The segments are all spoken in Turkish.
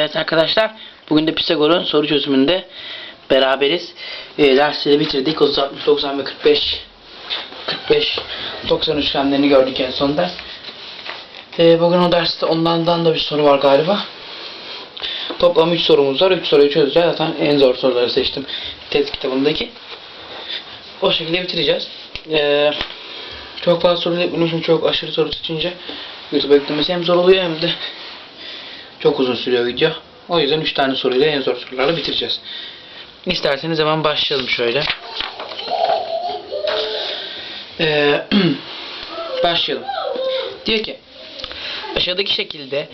Evet arkadaşlar bugün de Pisagor'un soru çözümünde beraberiz. E, dersleri bitirdik. 30, 60, 90 ve 45 45 90 üçgenlerini gördük en son ders. E, bugün o derste ondan da bir soru var galiba. Toplam 3 sorumuz var. 3 soruyu çözeceğiz. Zaten en zor soruları seçtim. Test kitabındaki. O şekilde bitireceğiz. E, çok fazla soru benim için çok aşırı soru seçince YouTube eklemesi hem zor oluyor hem de çok uzun sürüyor video. O yüzden 3 tane soruyla en zor sorularla bitireceğiz. İsterseniz hemen başlayalım şöyle. Ee, başlayalım. Diyor ki aşağıdaki şekilde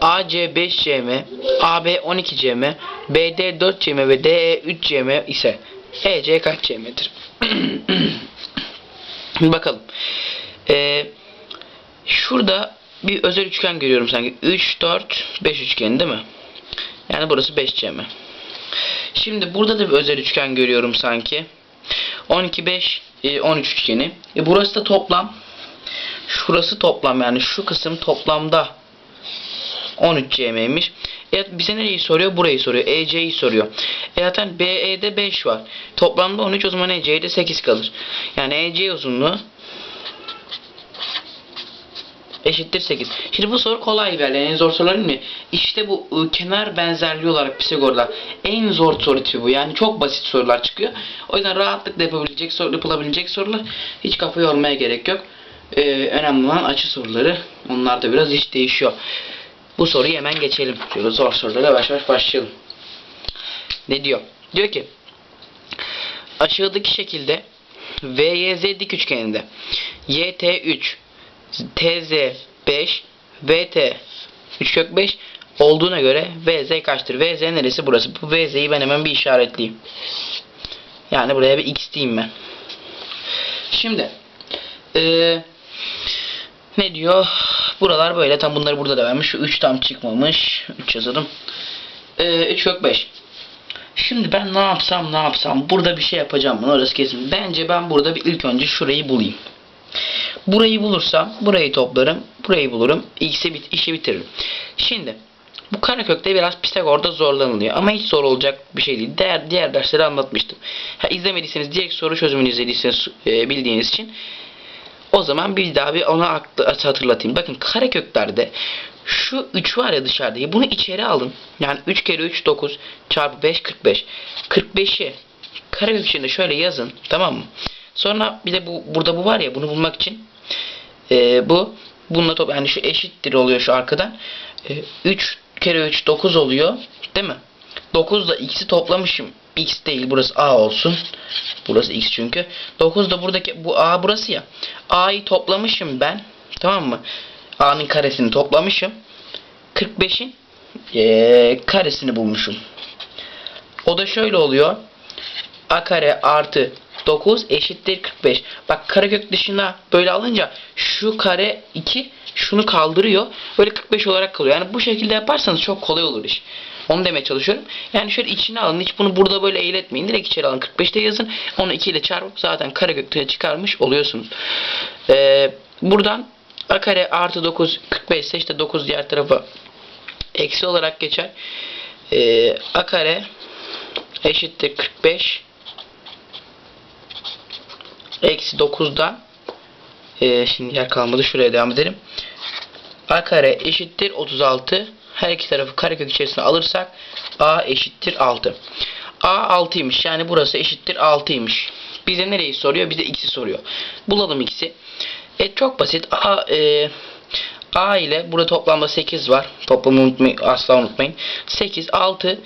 AC 5CM, AB 12CM, BD 4CM ve DE 3CM ise EC kaç CM'dir? Bakalım. Ee, şurada bir özel üçgen görüyorum sanki. 3, 4, 5 üçgeni değil mi? Yani burası 5 cm. Şimdi burada da bir özel üçgen görüyorum sanki. 12, 5, e, 13 üçgeni. E burası da toplam. Şurası toplam yani şu kısım toplamda 13 cm'ymiş. Evet bize nereyi soruyor? Burayı soruyor. EC'yi soruyor. E zaten BE'de 5 var. Toplamda 13 o zaman EC'de 8 kalır. Yani EC uzunluğu eşittir 8. Şimdi bu soru kolay geldi. En zor sorular değil mi? İşte bu ı, kenar benzerliği olarak Pisagor'da en zor soru tipi bu. Yani çok basit sorular çıkıyor. O yüzden rahatlıkla yapabilecek, soru, yapılabilecek sorular. Hiç kafa yormaya gerek yok. Ee, önemli olan açı soruları. Onlar da biraz iş değişiyor. Bu soruyu hemen geçelim. Şöyle zor sorulara yavaş yavaş başlayalım. Ne diyor? Diyor ki aşağıdaki şekilde VYZ dik üçgeninde YT3 TZ 5 VT 3 kök 5 olduğuna göre VZ kaçtır? VZ neresi burası? Bu VZ'yi ben hemen bir işaretleyeyim. Yani buraya bir X diyeyim ben. Şimdi eee ne diyor? Buralar böyle. Tam bunları burada da vermiş. Şu 3 tam çıkmamış. 3 yazalım. Eee 3 kök 5. Şimdi ben ne yapsam ne yapsam burada bir şey yapacağım bunu orası kesin. Bence ben burada bir ilk önce şurayı bulayım. Burayı bulursam burayı toplarım. Burayı bulurum. X'i bit işi bitiririm. Şimdi bu karekökte biraz Pisagor'da zorlanılıyor. Ama hiç zor olacak bir şey değil. Diğer, diğer dersleri anlatmıştım. Ha, izlemediyseniz direkt soru çözümünü izlediyseniz e, bildiğiniz için o zaman bir daha bir ona hatırlatayım. Bakın kareköklerde şu 3 var ya dışarıdaki bunu içeri alın. Yani 3 kere 3 9 çarpı 5 45. 45'i karekök içinde şöyle yazın. Tamam mı? Sonra bir de bu burada bu var ya bunu bulmak için e, bu bununla top yani şu eşittir oluyor şu arkadan. E, 3 kere 3 9 oluyor. Değil mi? 9 da x'i toplamışım. x değil burası a olsun. Burası x çünkü. 9 da buradaki bu a burası ya. a'yı toplamışım ben. Tamam mı? a'nın karesini toplamışım. 45'in e, karesini bulmuşum. O da şöyle oluyor. a kare artı 9 eşittir 45. Bak karekök dışına böyle alınca şu kare 2 şunu kaldırıyor. Böyle 45 olarak kalıyor. Yani bu şekilde yaparsanız çok kolay olur iş. Onu demeye çalışıyorum. Yani şöyle içine alın. Hiç bunu burada böyle eğletmeyin. Direkt içeri alın. 45'te yazın. Onu 2 ile çarpıp zaten karekökte çıkarmış oluyorsunuz. Ee, buradan a kare artı 9 45 ise işte 9 diğer tarafa eksi olarak geçer. Ee, a kare eşittir 45 eksi 9'dan e, şimdi yer kalmadı şuraya devam edelim. A kare eşittir 36. Her iki tarafı karekök içerisine alırsak A eşittir 6. A 6'ymış. Yani burası eşittir 6'ymış. Bize nereyi soruyor? Bize x'i soruyor. Bulalım x'i. E çok basit. A e, A ile burada toplamda 8 var. Toplamı unutmayın, asla unutmayın. 8, 6,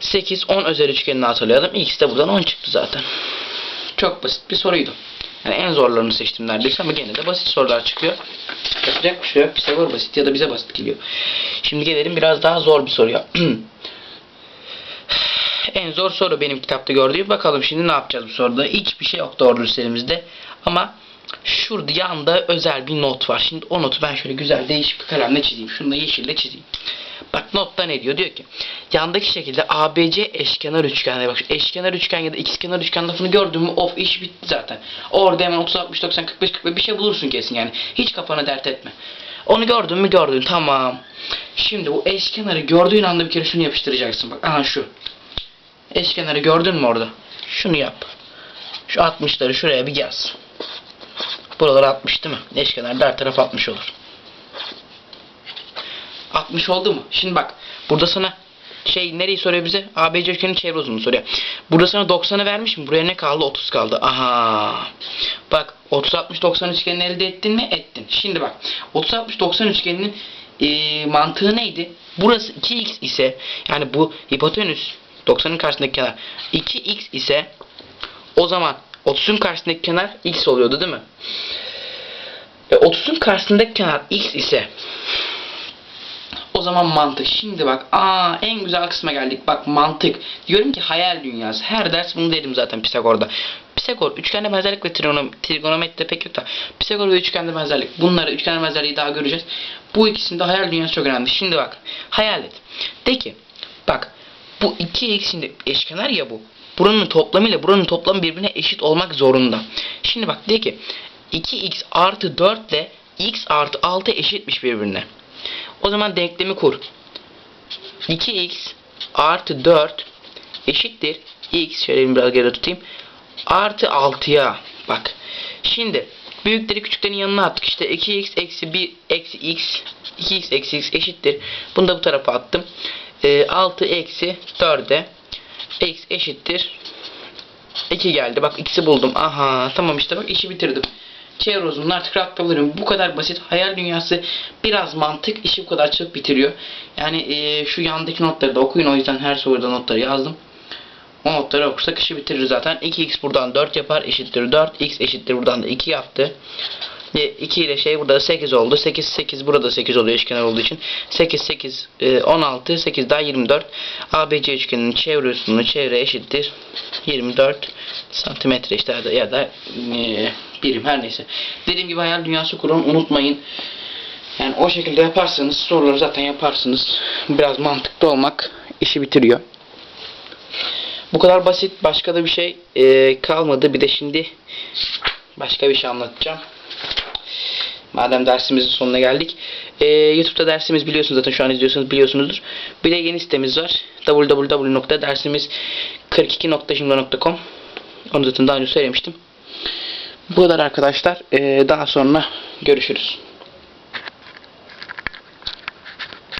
8, 10 özel üçgenini hatırlayalım. X de buradan 10 çıktı zaten. Çok basit bir soruydu. Yani en zorlarını seçtim neredeyse ama gene de basit sorular çıkıyor. Yapacak bir şey yok. Pisagor basit ya da bize basit geliyor. Şimdi gelelim biraz daha zor bir soruya. en zor soru benim kitapta gördüğüm. Bakalım şimdi ne yapacağız bu soruda. Hiçbir şey yok doğru elimizde. Ama şurada yanda özel bir not var. Şimdi o notu ben şöyle güzel değişik bir kalemle çizeyim. Şunu da yeşille çizeyim. Bak notta ne diyor? Diyor ki yandaki şekilde ABC eşkenar üçgenle bak eşkenar üçgen ya da ikizkenar üçgen lafını gördün mü of iş bitti zaten. Orada hemen 30 60 90 45 45 bir şey bulursun kesin yani. Hiç kafana dert etme. Onu gördün mü gördün tamam. Şimdi bu eşkenarı gördüğün anda bir kere şunu yapıştıracaksın bak. Aha şu. Eşkenarı gördün mü orada? Şunu yap. Şu 60'ları şuraya bir yaz. Buralar 60 değil mi? Eşkenar her taraf 60 olur. 60 oldu mu? Şimdi bak. Burada sana şey nereyi soruyor bize? ABC üçgenin çevre uzunluğunu soruyor. Burada sana 90'ı vermiş mi? Buraya ne kaldı? 30 kaldı. Aha. Bak 30 60 90 üçgenini elde ettin mi? Ettin. Şimdi bak. 30 60 90 üçgeninin e, mantığı neydi? Burası 2x ise yani bu hipotenüs 90'ın karşısındaki kenar 2x ise o zaman 30'un karşısındaki kenar x oluyordu değil mi? E, 30'un karşısındaki kenar x ise o zaman mantık. Şimdi bak aa en güzel kısma geldik. Bak mantık. Diyorum ki hayal dünyası. Her ders bunu dedim zaten Pisagor'da. Pisagor üçgende benzerlik ve trigonom trigonometride pek yok da Pisagor ve üçgende benzerlik. Bunları üçgende benzerliği daha göreceğiz. Bu ikisinde hayal dünyası çok önemli. Şimdi bak hayal et. De ki bak bu 2x şimdi eşkenar ya bu. Buranın toplamı ile buranın toplamı birbirine eşit olmak zorunda. Şimdi bak de ki 2x artı 4 ile x artı 6 eşitmiş birbirine. O zaman denklemi kur. 2x artı 4 eşittir. x şöyle biraz geri tutayım. Artı 6'ya. Bak. Şimdi büyükleri küçüklerin yanına attık. İşte 2x eksi 1 eksi x 2x eksi x eşittir. Bunu da bu tarafa attım. Ee, 6 eksi 4'e x eşittir 2 geldi. Bak x'i buldum. Aha tamam işte bak işi bitirdim. Çevre uzunluğunu artık rahat yapabilirim. Bu kadar basit. Hayal dünyası biraz mantık işi bu kadar çabuk bitiriyor. Yani eee, şu yandaki notları da okuyun. O yüzden her soruda notları yazdım. O notları okursak işi bitirir zaten. 2x buradan 4 yapar eşittir 4. x eşittir buradan da 2 yaptı. Ve 2 ile şey burada 8 oldu. 8 8 burada 8 oluyor eşkenar olduğu için. 8 8 e, 16 8 daha 24. ABC üçgeninin çevre uzunluğu çevre eşittir 24 santimetre işte ya da, ya da e, birim her neyse. Dediğim gibi hayal dünyası kurun unutmayın. Yani o şekilde yaparsanız soruları zaten yaparsınız. Biraz mantıklı olmak işi bitiriyor. Bu kadar basit. Başka da bir şey e, kalmadı. Bir de şimdi başka bir şey anlatacağım. Madem dersimizin sonuna geldik. Ee, YouTube'da dersimiz biliyorsunuz zaten şu an izliyorsanız biliyorsunuzdur. Bir de yeni sitemiz var. www.dersimiz42.jimdo.com Onu zaten daha önce söylemiştim. Bu kadar arkadaşlar. Ee, daha sonra görüşürüz.